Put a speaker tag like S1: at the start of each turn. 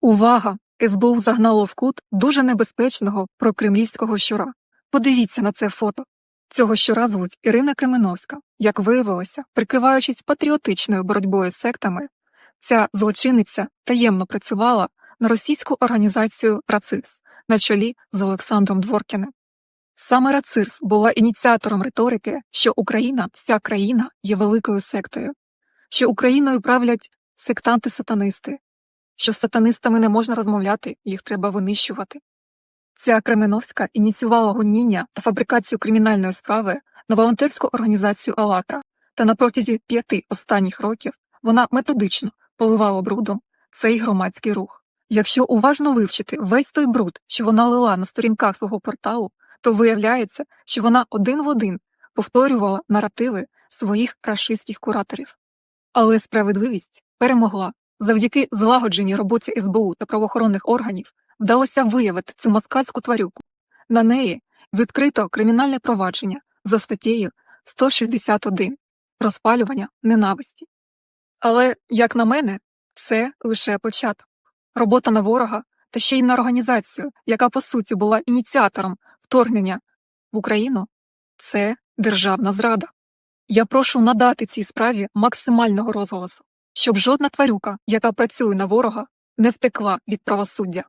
S1: Увага! СБУ загнало в кут дуже небезпечного прокремлівського щура. Подивіться на це фото. Цього щура звуть Ірина Кременовська. Як виявилося, прикриваючись патріотичною боротьбою з сектами, ця злочинниця таємно працювала на російську організацію РАЦИРС на чолі з Олександром Дворкіним. Саме РАЦИРС була ініціатором риторики, що Україна, вся країна є великою сектою, що Україною правлять сектанти-сатанисти, що з сатанистами не можна розмовляти, їх треба винищувати. Ця Кременовська ініціювала гоніння та фабрикацію кримінальної справи на волонтерську організацію «АЛЛАТРА», та на протязі п'яти останніх років вона методично поливала брудом цей громадський рух. Якщо уважно вивчити весь той бруд, що вона лила на сторінках свого порталу, то виявляється, що вона один в один повторювала наративи своїх рашистських кураторів. Але справедливість перемогла. Завдяки злагодженій роботі СБУ та правоохоронних органів вдалося виявити цю москальську тварюку. На неї відкрито кримінальне провадження за статтєю 161 розпалювання ненависті. Але, як на мене, це лише початок. Робота на ворога та ще й на організацію, яка по суті була ініціатором вторгнення в Україну, це державна зрада. Я прошу надати цій справі максимального розголосу, щоб жодна тварюка, яка працює на ворога, не втекла від правосуддя.